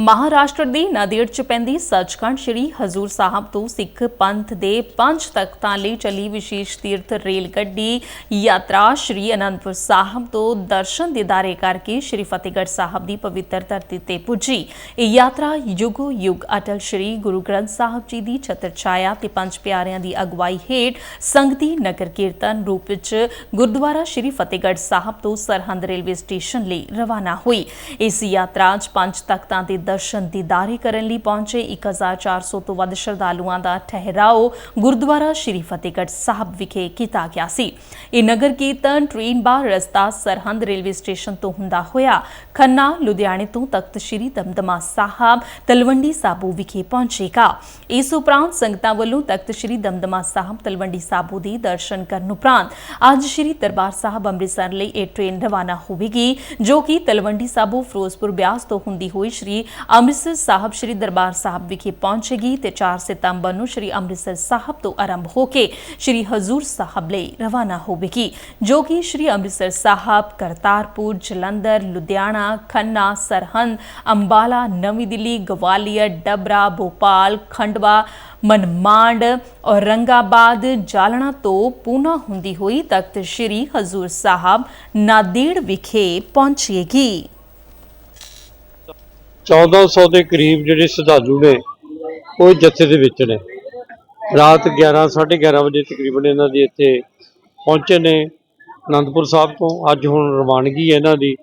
ਮਹਾਰਾਸ਼ਟਰ ਦੀ ਨਾਂਦੇੜ ਚ ਪੈਂਦੀ ਸੱਚਖੰਡ ਸ੍ਰੀ ਹਜ਼ੂਰ ਸਾਹਿਬ ਤੋਂ ਸਿੱਖ ਪੰਥ ਦੇ ਪੰਜ ਤਖਤਾਂ ਲਈ ਚੱਲੀ ਵਿਸ਼ੇਸ਼ ਤੀਰਥ ਰੇਲ ਗੱਡੀ ਯਾਤਰਾ ਸ੍ਰੀ ਅਨੰਦਪੁਰ ਸਾਹਿਬ ਤੋਂ ਦਰਸ਼ਨ ਦਿਦਾਰੇ ਕਰਕੇ ਸ੍ਰੀ ਫਤਿਹਗੜ੍ਹ ਸਾਹਿਬ ਦੀ ਪਵਿੱਤਰ ਧਰਤੀ ਤੇ ਪੁੱਜੀ। ਇਹ ਯਾਤਰਾ ਯੁਗੋ ਯੁਗ ਅਟਲ ਸ੍ਰੀ ਗੁਰੂ ਗ੍ਰੰਥ ਸਾਹਿਬ ਜੀ ਦੀ ਛਤਰ ਛਾਇਆ ਤੇ ਪੰਜ ਪਿਆਰਿਆਂ ਦੀ ਅਗਵਾਈ ਹੇਠ ਸੰਗਤੀ ਨਗਰ ਕੀਰਤਨ ਰੂਪ ਵਿੱਚ ਗੁਰਦੁਆਰਾ ਸ੍ਰੀ ਫਤਿਹਗੜ੍ਹ ਸਾਹਿਬ ਤੋਂ ਸਰਹੰਦ ਰੇਲਵੇ ਸਟੇਸ਼ਨ ਲਈ ਰਵਾਨਾ ਹੋਈ। ਇਸ ਯਾਤਰਾ 'ਚ ਪੰਜ ਤਖਤਾਂ ਦੇ ਦਰਸ਼ਨ ਦੀਦਾਰੇ ਕਰਨ ਲਈ ਪਹੁੰਚੇ। 1400 ਤੋਂ ਵੱਧ ਸ਼ਰਧਾਲੂਆਂ ਦਾ ਠਹਿਰਾਓ ਗੁਰਦੁਆਰਾ ਸ੍ਰੀ ਫਤਿਹਗੜ੍ਹ ਸਾਹਿਬ ਵਿਖੇ ਕੀਤਾ ਗਿਆ ਸੀ। ਇਹ ਨਗਰ ਕੀਰਤਨ ਟ੍ਰੇਨ ਬਾਹਰ ਰਸਤਾ ਸਰਹੰਦ ਰੇਲਵੇ ਸਟੇਸ਼ਨ ਤੋਂ ਹੁੰਦਾ ਹੋਇਆ। ਖੰਨਾ, ਲੁਧਿਆਣੇ ਤੋਂ ਤਖਤ ਸ੍ਰੀ ਦਮਦਮਾ ਸਾਹਿਬ, ਤਲਵੰਡੀ ਸਾਬੋ ਵਿਖੇ ਪਹੁੰਚੇਗਾ। ਇਸ ਉਪਰੰਤ ਸੰਗਤਾਂ ਵੱਲੋਂ ਤਖਤ ਸ੍ਰੀ ਦਮਦਮਾ ਸਾਹਿਬ, ਤਲਵੰਡੀ ਸਾਬੋ ਦੇ ਦਰਸ਼ਨ ਕਰਨ ਉਪਰੰਤ ਅੱਜ ਸ੍ਰੀ ਦਰਬਾਰ ਸਾਹਿਬ ਅੰਮ੍ਰਿਤਸਰ ਲਈ ਇਹ ਟ੍ਰੇਨ ਰਵਾਨਾ ਹੋਵੇਗੀ, ਜੋ ਕਿ ਤਲਵੰਡੀ ਸਾਬੋ, ਫਿਰੋਜ਼ਪੁਰ ਬਿਆਸ ਤੋਂ ਹੁੰਦੀ ਹੋਈ ਸ੍ਰੀ ਅੰਮ੍ਰਿਤਸਰ ਸਾਹਿਬ, ਸ੍ਰੀ ਦਰਬਾਰ ਸਾਹਿਬ ਵਿਖੇ ਪਹੁੰਚੇਗੀ ਤੇ 4 ਸਤੰਬਰ ਨੂੰ ਸ੍ਰੀ ਅੰਮ੍ਰਿਤਸਰ ਸਾਹਿਬ ਤੋਂ ਆਰੰਭ ਹੋ ਕੇ ਸ੍ਰੀ ਹਜ਼ੂਰ ਸਾਹਿਬ ਲਈ ਰਵਾਨਾ ਹੋਵੇਗੀ, ਜੋ ਕਿ ਸ੍ਰੀ ਅੰਮ੍ਰਿਤਸਰ ਸਾਹਿਬ, ਕਰਤਾਰਪੁਰ, ਜਲੰਧਰ, ਲੁਧਿਆਣਾ, ਖੰਨਾ, ਸਰਹੰਦ, ਅੰਬਾਲਾ, ਨਵੀਂ ਦਿੱਲੀ, ਗਵਾਲੀਅਰ, ਡਬਰਾ, ਭੋਪਾਲ, ਖੰਡਵਾ ਮਨਮਾਂਡ ਔਰੰਗਾਬਾਦ, ਜਾਲਣਾ ਤੋਂ ਪੂਨਾ ਹੁੰਦੀ ਹੋਈ ਤਖਤ ਸ੍ਰੀ ਹਜ਼ੂਰ ਸਾਹਿਬ ਨਾਦੇੜ ਵਿਖੇ ਪਹੁੰਚੇਗੀ। 1400 ਦੇ ਕਰੀਬ ਜਿਹੜੇ ਸ਼ਰਧਾਲੂ ਨੇ, ਉਹ ਜੱਥੇ ਦੇ ਵਿੱਚ ਨੇ। ਰਾਤ 11 11:30 ਵਜੇ ਤਕਰੀਬਨ ਇਹਨਾਂ ਦੀ ਇੱਥੇ ਪਹੁੰਚੇ ਨੇ ਅਨੰਦਪੁਰ ਸਾਹਿਬ ਤੋਂ। ਅੱਜ ਹੁਣ ਰਵਾਨਗੀ ਹੈ ਇਹਨਾਂ ਦੀ।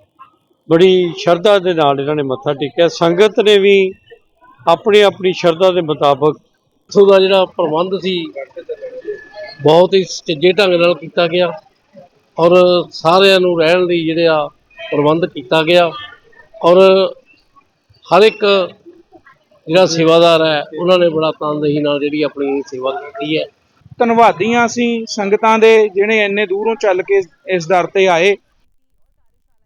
ਬੜੀ ਸ਼ਰਧਾ ਦੇ ਨਾਲ ਇਹਨਾਂ ਨੇ ਮੱਥਾ ਟੇਕਿਆ। ਸੰਗਤ ਨੇ ਵੀ ਆਪਣੀ ਆਪਣੀ ਸ਼ਰਧਾ ਦੇ ਮੁਤਾਬਕ ਇੱਥੋਂ ਦਾ ਜਿਹੜਾ ਪ੍ਰਬੰਧ ਸੀ, ਬਹੁਤ ਹੀ ਸੁਚੱਜੇ ਢੰਗ ਨਾਲ ਕੀਤਾ ਗਿਆ ਔਰ ਸਾਰਿਆਂ ਨੂੰ ਰਹਿਣ ਲਈ ਜਿਹੜੇ ਆ ਪ੍ਰਬੰਧ ਕੀਤਾ ਗਿਆ ਔਰ ਹਰ ਇੱਕ ਜਿਹੜਾ ਸੇਵਾਦਾਰ ਹੈ, ਉਹਨਾਂ ਨੇ ਬੜਾ ਤਨਦੇਹੀ ਨਾਲ ਜਿਹੜੀ ਆਪਣੀ ਸੇਵਾ ਕੀਤੀ ਹੈ। ਧੰਨਵਾਦੀ ਹਾਂ ਅਸੀਂ ਸੰਗਤਾਂ ਦੇ, ਜਿਹੜੇ ਇੰਨੇ ਦੂਰੋਂ ਚੱਲ ਕੇ ਇਸ ਦਰ ਤੇ ਆਏ।